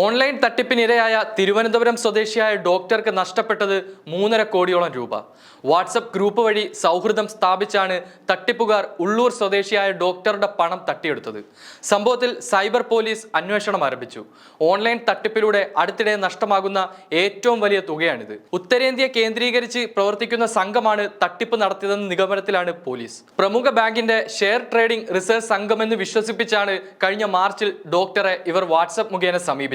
Online തട്ടിപ്പിനിരയായ Thiruvananthapuram സ്വദേശിയായ ഡോക്ടർക്ക് നഷ്ടപ്പെട്ടത് മൂന്നര കോടിയോളം രൂപ. വാട്സപ്പ് ഗ്രൂപ്പ് വഴി സൗഹൃദം സ്ഥാപിച്ചാണ് തട്ടിപ്പുകാർ ഉള്ളൂർ സ്വദേശിയായ ഡോക്ടറുടെ പണം തട്ടിയെടുത്തത്. സംഭവത്തിൽ സൈബർ പോലീസ് അന്വേഷണം ആരംഭിച്ചു. ഓൺലൈൻ തട്ടിപ്പിലൂടെ അടുത്തിടെ നഷ്ടമാകുന്ന ഏറ്റവും വലിയ തുകയാണിത്. ഉത്തരേന്ത്യ കേന്ദ്രീകരിച്ച് പ്രവർത്തിക്കുന്ന സംഘമാണ് തട്ടിപ്പ് നടത്തിയതെന്ന നിഗമനത്തിലാണ് പോലീസ്. പ്രമുഖ ബാങ്കിന്റെ ഷെയർ ട്രേഡിംഗ് റിസർച്ച് സംഘമെന്ന് വിശ്വസിപ്പിച്ചാണ് കഴിഞ്ഞ മാർച്ചിൽ ഡോക്ടറെ ഇവർ വാട്സപ്പ് മുഖേന സമീപിച്ചത്.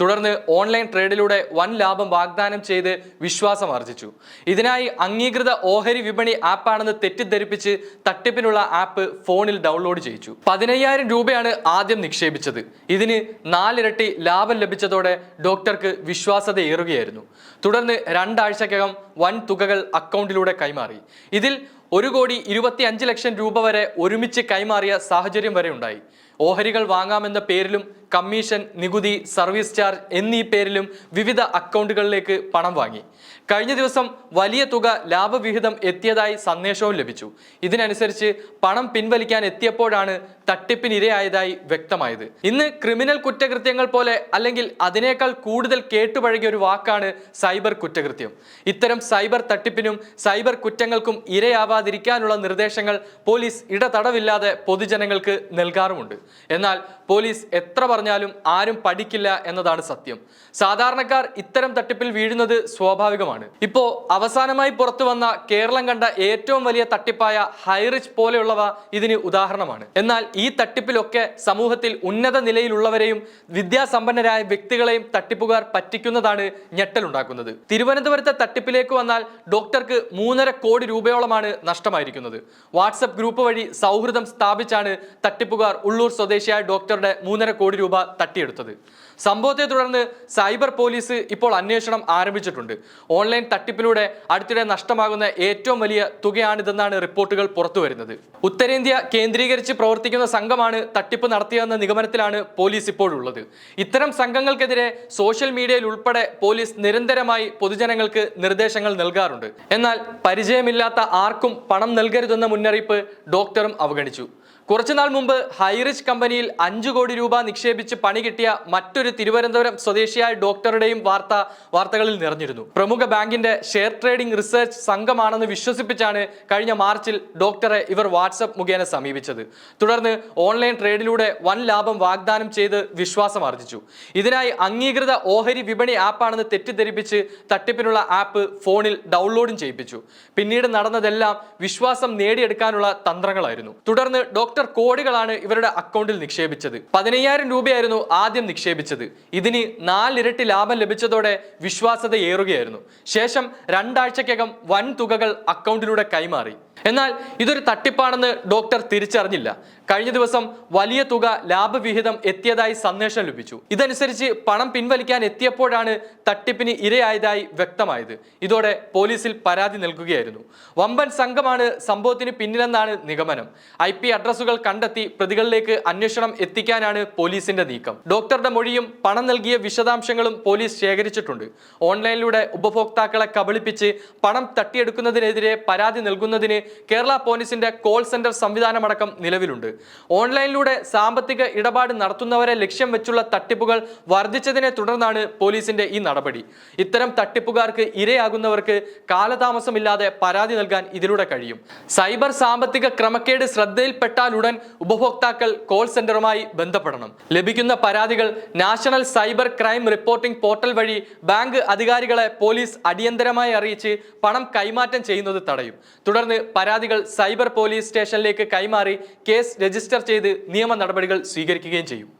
തുടർന്ന് ഓൺലൈൻ ട്രേഡിലൂടെ വൻ ലാഭം വാഗ്ദാനം ചെയ്ത് വിശ്വാസം ആർജിച്ചു. ഇതിനായി അംഗീകൃത ഓഹരി വിപണി ആപ്പാണെന്ന് തെറ്റിദ്ധരിപ്പിച്ച് തട്ടിപ്പിനുള്ള ആപ്പ് ഫോണിൽ ഡൗൺലോഡ് ചെയ്യിച്ചു. പതിനയ്യായിരം രൂപയാണ് ആദ്യം നിക്ഷേപിച്ചത്. ഇതിന് നാലിരട്ടി ലാഭം ലഭിച്ചതോടെ ഡോക്ടർക്ക് വിശ്വാസത ഏറുകയായിരുന്നു. തുടർന്ന് രണ്ടാഴ്ചക്കകം വൻ തുകകൾ അക്കൗണ്ടിലൂടെ കൈമാറി. ഇതിൽ ഒരു കോടി ഇരുപത്തി അഞ്ച് ലക്ഷം രൂപ വരെ ഒരുമിച്ച് കൈമാറിയ സാഹചര്യം വരെ ഉണ്ടായി. ഓഹരികൾ വാങ്ങാമെന്ന പേരിലും കമ്മീഷൻ നികുതി സർവീസ് ചാർജ് എന്നീ പേരിലും വിവിധ അക്കൗണ്ടുകളിലേക്ക് പണം വാങ്ങി. കഴിഞ്ഞ ദിവസം വലിയ തുക ലാഭവിഹിതം എത്തിയതായി സന്ദേശവും ലഭിച്ചു. ഇതിനനുസരിച്ച് പണം പിൻവലിക്കാൻ എത്തിയപ്പോഴാണ് തട്ടിപ്പിനിരയായതായി വ്യക്തമായത്. ഇന്ന് ക്രിമിനൽ കുറ്റകൃത്യങ്ങൾ പോലെ അല്ലെങ്കിൽ അതിനേക്കാൾ കൂടുതൽ കേട്ടുപഴകിയ ഒരു വാക്കാണ് സൈബർ കുറ്റകൃത്യം. ഇത്തരം സൈബർ തട്ടിപ്പിനും സൈബർ കുറ്റങ്ങൾക്കും ഇരയാവാതിരിക്കാനുള്ള നിർദ്ദേശങ്ങൾ പോലീസ് ഇടതടവില്ലാതെ പൊതുജനങ്ങൾക്ക് നൽകാറുമുണ്ട്. എന്നാൽ പോലീസ് എത്ര പറഞ്ഞാലും ആരും പഠിക്കില്ല എന്നതാണ് സത്യം. സാധാരണക്കാർ ഇത്തരം തട്ടിപ്പിൽ വീഴുന്നത് സ്വാഭാവികമാണ്. ഇപ്പോ അവസാനമായി പുറത്തു വന്ന കേരളം കണ്ട ഏറ്റവും വലിയ തട്ടിപ്പായ ഹൈറിച്ച് പോലെയുള്ളവ ഇതിന് ഉദാഹരണമാണ്. എന്നാൽ ഈ തട്ടിപ്പിലൊക്കെ സമൂഹത്തിൽ ഉന്നത നിലയിലുള്ളവരെയും വിദ്യാസമ്പന്നരായ വ്യക്തികളെയും തട്ടിപ്പുകാർ പറ്റിക്കുന്നതാണ് ഞെട്ടലുണ്ടാക്കുന്നത്. തിരുവനന്തപുരത്തെ തട്ടിപ്പിലേക്ക് വന്നാൽ ഡോക്ടർക്ക് മൂന്നര കോടി രൂപയോളമാണ് നഷ്ടമായിരിക്കുന്നത്. വാട്സപ്പ് ഗ്രൂപ്പ് വഴി സൗഹൃദം സ്ഥാപിച്ചാണ് തട്ടിപ്പുകാർ ഉള്ളൂർ സ്വദേശിയായ ഡോക്ടറുടെ മൂന്നര കോടി രൂപ തട്ടിയെടുത്തത്. സംഭവത്തെ തുടർന്ന് സൈബർ പോലീസ് ഇപ്പോൾ അന്വേഷണം ആരംഭിച്ചിട്ടുണ്ട്. ഓൺലൈൻ തട്ടിപ്പിലൂടെ അടുത്തിടെ നഷ്ടമാകുന്ന ഏറ്റവും വലിയ തുകയാണിതെന്നാണ് റിപ്പോർട്ടുകൾ പുറത്തു വരുന്നത് ഉത്തരേന്ത്യ കേന്ദ്രീകരിച്ച് പ്രവർത്തിക്കുന്ന സംഘമാണ് തട്ടിപ്പ് നടത്തിയതെന്ന നിഗമനത്തിലാണ് പോലീസ് ഇപ്പോഴുള്ളത്. ഇത്തരം സംഘങ്ങൾക്കെതിരെ സോഷ്യൽ മീഡിയയിൽ ഉൾപ്പെടെ പോലീസ് നിരന്തരമായി പൊതുജനങ്ങൾക്ക് നിർദ്ദേശങ്ങൾ നൽകാറുണ്ട്. എന്നാൽ പരിചയമില്ലാത്ത ആർക്കും പണം നൽകരുതെന്ന മുന്നറിയിപ്പ് ഡോക്ടറും അവഗണിച്ചു. കുറച്ചുനാൾ മുമ്പ് ഹൈറിച്ച് കമ്പനിയിൽ അഞ്ചു കോടി രൂപ നിക്ഷേപിച്ച് പണി കിട്ടിയ മറ്റൊരു തിരുവനന്തപുരം സ്വദേശിയായ ഡോക്ടറുടെയും വാർത്ത വാർത്തകളിൽ നിറഞ്ഞിരുന്നു. പ്രമുഖ ബാങ്കിന്റെ ഷെയർ ട്രേഡിംഗ് റിസർച്ച് സംഘമാണെന്ന് വിശ്വസിപ്പിച്ചാണ് കഴിഞ്ഞ മാർച്ചിൽ ഡോക്ടറെ ഇവർ വാട്സപ്പ് മുഖേന സമീപിച്ചത്. തുടർന്ന് ഓൺലൈൻ ട്രേഡിലൂടെ വൻ ലാഭം വാഗ്ദാനം ചെയ്ത് വിശ്വാസം ആർജിച്ചു. ഇതിനായി അംഗീകൃത ഓഹരി വിപണി ആപ്പാണെന്ന് തെറ്റിദ്ധരിപ്പിച്ച് തട്ടിപ്പിനുള്ള ആപ്പ് ഫോണിൽ ഡൗൺലോഡും ചെയ്യിപ്പിച്ചു. പിന്നീട് നടന്നതെല്ലാം വിശ്വാസം നേടിയെടുക്കാനുള്ള തന്ത്രങ്ങളായിരുന്നു. തുടർന്ന് ഡോക്ടർ കോടികളാണ് ഇവരുടെ അക്കൗണ്ടിൽ നിക്ഷേപിച്ചത്. പതിനയ്യായിരം രൂപയായിരുന്നു ആദ്യം നിക്ഷേപിച്ചത്. ഇതിന് നാലിരട്ടി ലാഭം ലഭിച്ചതോടെ വിശ്വാസത ഏറുകയായിരുന്നു. ശേഷം രണ്ടാഴ്ചക്കകം വൻ തുകകൾ അക്കൗണ്ടിലൂടെ കൈമാറി. എന്നാൽ ഇതൊരു തട്ടിപ്പാണെന്ന് ഡോക്ടർ തിരിച്ചറിഞ്ഞില്ല. കഴിഞ്ഞ ദിവസം വലിയ തുക ലാഭവിഹിതം എത്തിയതായി സന്ദേശം ലഭിച്ചു. ഇതനുസരിച്ച് പണം പിൻവലിക്കാൻ എത്തിയപ്പോഴാണ് തട്ടിപ്പിന് ഇരയായതായി വ്യക്തമായത്. ഇതോടെ പോലീസിൽ പരാതി നൽകുകയായിരുന്നു. വമ്പൻ സംഘമാണ് സംഭവത്തിന് പിന്നിലെന്നാണ് നിഗമനം. ഐ പി അഡ്രസ്സുകൾ കണ്ടെത്തി പ്രതികളിലേക്ക് അന്വേഷണം എത്തിക്കാനാണ് പോലീസിന്റെ നീക്കം. ഡോക്ടറുടെ മൊഴിയും പണം നൽകിയ വിശദാംശങ്ങളും പോലീസ് ശേഖരിച്ചിട്ടുണ്ട്. ഓൺലൈനിലൂടെ ഉപഭോക്താക്കളെ കബളിപ്പിച്ച് പണം തട്ടിയെടുക്കുന്നതിനെതിരെ പരാതി നൽകുന്നതിന് കേരള പോലീസിന്റെ കോൾ സെന്റർ സംവിധാനമടക്കം നിലവിലുണ്ട്. ഓൺലൈനിലൂടെ സാമ്പത്തിക ഇടപാട് നടത്തുന്നവരെ ലക്ഷ്യം വെച്ചുള്ള തട്ടിപ്പുകൾ വർദ്ധിച്ചതിനെ തുടർന്നാണ് പോലീസിന്റെ ഈ നടപടി. ഇത്തരം തട്ടിപ്പുകാർക്ക് ഇരയാകുന്നവർക്ക് കാലതാമസമില്ലാതെ പരാതി നൽകാൻ ഇതിലൂടെ കഴിയും. സൈബർ സാമ്പത്തിക ക്രമക്കേട് ശ്രദ്ധയിൽപ്പെട്ടാലുടൻ ഉപഭോക്താക്കൾ കോൾ സെന്ററുമായി ബന്ധപ്പെടണം. ലഭിക്കുന്ന പരാതികൾ national cyber crime reporting portal വഴി ബാങ്ക് അധികാരികളെ പോലീസ് അടിയന്തരമായി അറിയിച്ച് പണം കൈമാറ്റം ചെയ്യുന്നത് തടയും. തുടർന്ന് പരാതികൾ സൈബർ പോലീസ് സ്റ്റേഷനിലേക്ക് കൈമാറി കേസ് രജിസ്റ്റർ ചെയ്ത് നിയമ നടപടികൾ സ്വീകരിക്കുകയും ചെയ്യും.